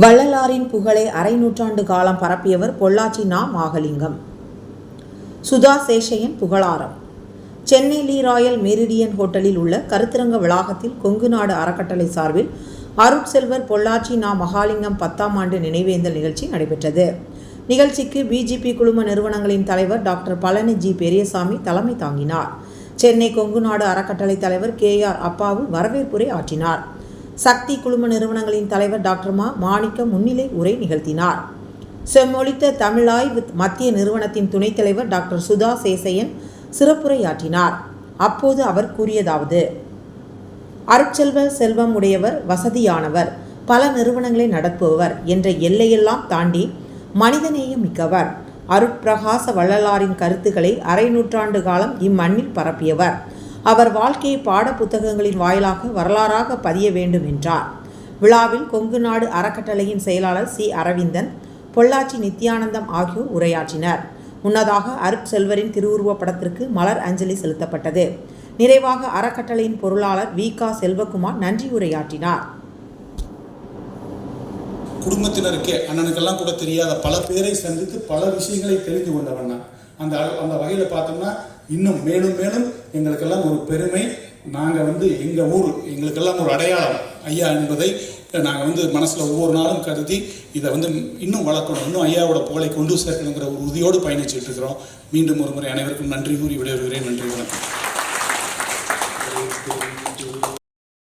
வள்ளலாரின் புகழை அரை நூற்றாண்டு காலம் பரப்பியவர் பொள்ளாச்சி நா மாகலிங்கம் சுதா சேஷையன் புகழாரம். சென்னை லீ ராயல் மெரிடியன் ஹோட்டலில் உள்ள கருத்தரங்க வளாகத்தில் கொங்கு நாடு அறக்கட்டளை சார்பில் அருட்செல்வர் பொள்ளாச்சி நா மகாலிங்கம் பத்தாம் ஆண்டு நினைவேந்தல் நிகழ்ச்சி நடைபெற்றது. நிகழ்ச்சிக்கு பிஜேபி குழும நிறுவனங்களின் தலைவர் டாக்டர் பழனி ஜி பெரியசாமி தலைமை தாங்கினார். சென்னை கொங்கு நாடு அறக்கட்டளை தலைவர் கே ஆர் அப்பாவு வரவேற்புரை ஆற்றினார். சக்தி குழும நிறுவனங்களின் தலைவர் டாக்டர் மா மாணிக்கம் முன்னிலை உரை நிகழ்த்தினார். செம்மொழித்த தமிழாய்வு மத்திய நிறுவனத்தின் துணைத் தலைவர் டாக்டர் சுதா சேசையன் சிறப்புரையாற்றினார். அப்போது அவர் கூறியதாவது அருட்செல்வ செல்வம் உடையவர் வசதியானவர் பல நிறுவனங்களை நடத்துபவர் என்ற எல்லையெல்லாம் தாண்டி மனிதநேயம் மிக்கவர். அருட்பிரகாச வள்ளலாரின் கருத்துக்களை அரை நூற்றாண்டு காலம் இம்மண்ணில் பரப்பியவர். அவர் வாழ்க்கையை பாட புத்தகங்களின் வாயிலாக வரலாறாக பதிய வேண்டும் என்றார். விழாவில் கொங்கு நாடு அறக்கட்டளையின் செயலாளர் சி. அரவிந்தன் பொள்ளாச்சி நித்யானந்தம் ஆகியோர் உரையாற்றினர். முன்னதாக அருட்செல்வரின் திருவுருவப் படத்திற்கு மலர் அஞ்சலி செலுத்தப்பட்டது. நிறைவாக அறக்கட்டளையின் பொருளாளர் வி. கா. செல்வகுமார் நன்றி உரையாற்றினார். குடும்பத்தினருக்கே அண்ணனுக்கெல்லாம் கூட தெரியாத பல பேரை சந்தித்து பல விஷயங்களை தெரிந்து கொண்டவன் அந்த அந்த வகையில் பார்த்தோம்னா இன்னும் மேலும் மேலும் எங்களுக்கெல்லாம் ஒரு பெருமை. நாங்கள் வந்து எங்கள் ஊர் எங்களுக்கெல்லாம் ஒரு அடையாளம் ஐயா என்பதை நாங்கள் வந்து மனசில் ஒவ்வொரு நாளும் கருதி இதை வந்து இன்னும் வளர்க்கணும் இன்னும் ஐயாவோட புகழை கொண்டு சேர்க்கணுங்கிற ஒரு உறுதியோடு பயணிச்சுட்டு இருக்கிறோம். மீண்டும் ஒரு முறை அனைவருக்கும் நன்றி கூறி விடைபெறுகிறேன். நன்றி வணக்கம்.